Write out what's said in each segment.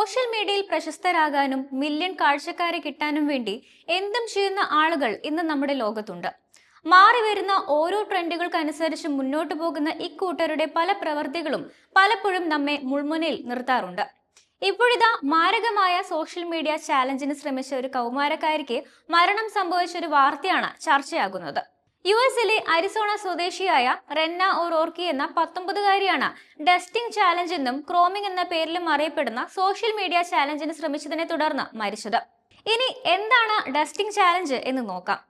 Social മീഡിയയിൽ പ്രശസ്തരാകാനും million കാഴ്ചക്കാരെ കിട്ടാനും വേണ്ടി എന്തും ചെയ്യുന്ന ആളുകൾ ഇന്ന് നമ്മുടെ ലോകത്തുണ്ട്. മാറി വരുന്ന ഓരോ ട്രെൻഡുകൾക്കനുസരിച്ച് മുന്നോട്ട് പോകുന്ന ഇക്കൂട്ടരുടെ പല പ്രവർത്തികളും പലപ്പോഴും നമ്മെ മുൾമുനയിൽ നിർത്താറുണ്ട്. ഇപ്പോഴിതാ മാരകമായ സോഷ്യൽ മീഡിയ ചാലഞ്ചിന് ശ്രമിച്ച ഒരു കൗമാരക്കാരിക്ക് മരണം സംഭവിച്ച ഒരു വാർത്തയാണ് ചർച്ചയാകുന്നത്. യു എസിലെ അരിസോണ സ്വദേശിയായ റെന്ന ഒറോർക്കി എന്ന പത്തൊമ്പതുകാരിയാണ് ഡസ്റ്റിംഗ് ചാലഞ്ച് എന്നും ക്രോമിംഗ് എന്ന പേരിലും അറിയപ്പെടുന്ന സോഷ്യൽ മീഡിയ ചാലഞ്ചിന് ശ്രമിച്ചതിനെ തുടർന്ന് മരിച്ചത്. ഇനി എന്താണ് ഡസ്റ്റിംഗ് ചാലഞ്ച് എന്ന് നോക്കാം.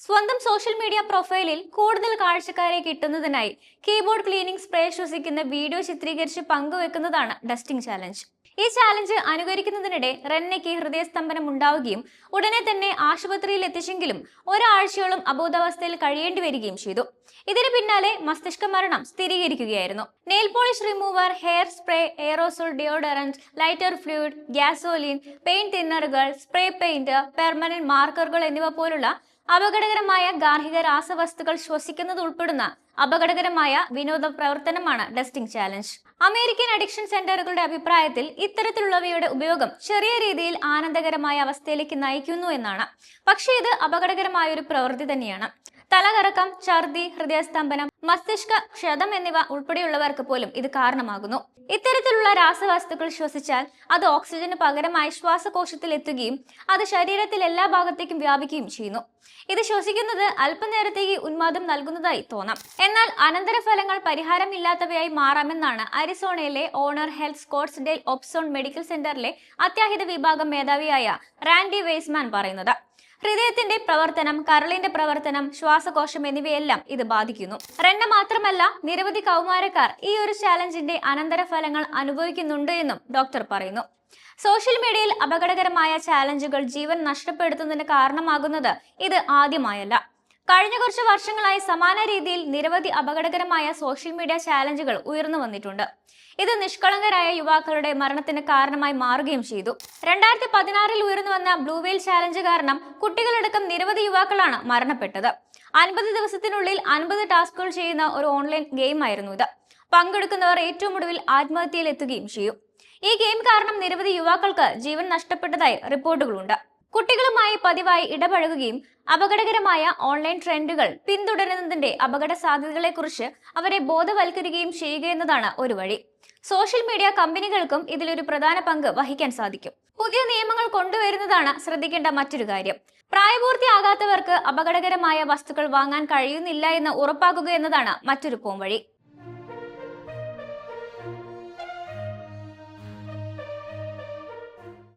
സ്വന്തം സോഷ്യൽ മീഡിയ പ്രൊഫൈലിൽ കൂടുതൽ കാഴ്ചക്കാരെ കിട്ടുന്നതിനായി കീബോർഡ് ക്ലീനിംഗ് സ്പ്രേ ശ്വസിക്കുന്ന വീഡിയോ ചിത്രീകരിച്ച് പങ്കുവെക്കുന്നതാണ് ഡസ്റ്റിംഗ് ചാലഞ്ച്. ഈ ചാലഞ്ച് അനുകരിക്കുന്നതിനിടെ റെന്നയ്ക്ക് ഹൃദയസ്തംഭനം ഉണ്ടാവുകയും ഉടനെ തന്നെ ആശുപത്രിയിൽ എത്തിച്ചെങ്കിലും ഒരാഴ്ചയോളം അബോധാവസ്ഥയിൽ കഴിയേണ്ടി വരികയും ചെയ്തു. ഇതിന് പിന്നാലെ മസ്തിഷ്ക മരണം സ്ഥിരീകരിക്കുകയായിരുന്നു. Nail polish remover hair spray aerosol deodorant lighter fluid gasoline paint തിന്നറുകൾ spray paint permanent മാർക്കറുകൾ എന്നിവ പോലുള്ള അപകടകരമായ ഗാർഹിക രാസവസ്തുക്കൾ ശ്വസിക്കുന്നത് ഉൾപ്പെടുന്ന അപകടകരമായ വിനോദ പ്രവർത്തനമാണ് ഡസ്റ്റിംഗ് ചാലഞ്ച്. അമേരിക്കൻ അഡിക്ഷൻ സെന്ററുകളുടെ അഭിപ്രായത്തിൽ ഇത്തരത്തിലുള്ളവയുടെ ഉപയോഗം ചെറിയ രീതിയിൽ ആനന്ദകരമായ അവസ്ഥയിലേക്ക് നയിക്കുന്നു എന്നാണ്. പക്ഷേ ഇത് അപകടകരമായ ഒരു പ്രവൃത്തി തന്നെയാണ്. തലകറക്കം ഛർദി ഹൃദയസ്തംഭനം മസ്തിഷ്ക ക്ഷതം എന്നിവ ഉൾപ്പെടെയുള്ളവർക്ക് പോലും ഇത് കാരണമാകുന്നു. ഇത്തരത്തിലുള്ള രാസവസ്തുക്കൾ ശ്വസിച്ചാൽ അത് ഓക്സിജന് പകരമായി ശ്വാസകോശത്തിൽ എത്തുകയും അത് ശരീരത്തിൽ എല്ലാ ഭാഗത്തേക്കും വ്യാപിക്കുകയും ചെയ്യുന്നു. ഇത് ശ്വസിക്കുന്നത് അല്പനേരത്തേക്ക് ഉന്മാദം നൽകുന്നതായി തോന്നാം. എന്നാൽ അനന്തരഫലങ്ങൾ പരിഹാരമില്ലാത്തവയായി മാറാമെന്നാണ് അരിസോണയിലെ Honor Health Scottsdale Osborn medical സെന്ററിലെ അത്യാഹിത വിഭാഗം മേധാവിയായ റാൻഡി വെയ്സ്മാൻ പറയുന്നത്. ഹൃദയത്തിന്റെ പ്രവർത്തനം കരളിന്റെ പ്രവർത്തനം ശ്വാസകോശം എന്നിവയെല്ലാം ഇത് ബാധിക്കുന്നു. റെന്ന മാത്രമല്ല നിരവധി കൗമാരക്കാർ ഈ ഒരു ചാലഞ്ചിന്റെ അനന്തരഫലങ്ങൾ അനുഭവിക്കുന്നുണ്ട് എന്നും ഡോക്ടർ പറയുന്നു. സോഷ്യൽ മീഡിയയിൽ അപകടകരമായ ചാലഞ്ചുകൾ ജീവൻ നഷ്ടപ്പെടുത്തുന്നതിന് കാരണമാകുന്നത് ഇത് ആദ്യമായല്ല. കഴിഞ്ഞ കുറച്ച് വർഷങ്ങളായി സമാന രീതിയിൽ നിരവധി അപകടകരമായ സോഷ്യൽ മീഡിയ ചാലഞ്ചുകൾ ഉയർന്നു വന്നിട്ടുണ്ട്. ഇത് നിഷ്കളങ്കരായ യുവാക്കളുടെ മരണത്തിന് കാരണമായി മാറുകയും ചെയ്തു. രണ്ടായിരത്തി പതിനാറിൽ ഉയർന്നു വന്ന ബ്ലൂ വെയിൽ ചാലഞ്ച് കാരണം കുട്ടികളടക്കം നിരവധി യുവാക്കളാണ് മരണപ്പെട്ടത്. അൻപത് ദിവസത്തിനുള്ളിൽ അൻപത് ടാസ്കുകൾ ചെയ്യുന്ന ഒരു ഓൺലൈൻ ഗെയിം ആയിരുന്നു ഇത്. പങ്കെടുക്കുന്നവർ ഏറ്റവും ഒടുവിൽ ആത്മഹത്യയിൽ എത്തുകയും ചെയ്യും. ഈ ഗെയിം കാരണം നിരവധി യുവാക്കൾക്ക് ജീവൻ നഷ്ടപ്പെട്ടതായി റിപ്പോർട്ടുകളുണ്ട്. കുട്ടികളുമായി പതിവായി ഇടപഴകുകയും അപകടകരമായ ഓൺലൈൻ ട്രെൻഡുകൾ പിന്തുടരുന്നതിന്റെ അപകട സാധ്യതകളെക്കുറിച്ച് അവരെ ബോധവൽക്കരിക്കുകയും ചെയ്യുക എന്നതാണ് ഒരു വഴി. സോഷ്യൽ മീഡിയ കമ്പനികൾക്കും ഇതിലൊരു പ്രധാന പങ്ക് വഹിക്കാൻ സാധിക്കും. പുതിയ നിയമങ്ങൾ കൊണ്ടുവരുന്നതാണ് ശ്രദ്ധിക്കേണ്ട മറ്റൊരു കാര്യം. പ്രായപൂർത്തിയാകാത്തവർക്ക് അപകടകരമായ വസ്തുക്കൾ വാങ്ങാൻ കഴിയുന്നില്ല എന്ന് ഉറപ്പാക്കുക എന്നതാണ് മറ്റൊരു പോംവഴി.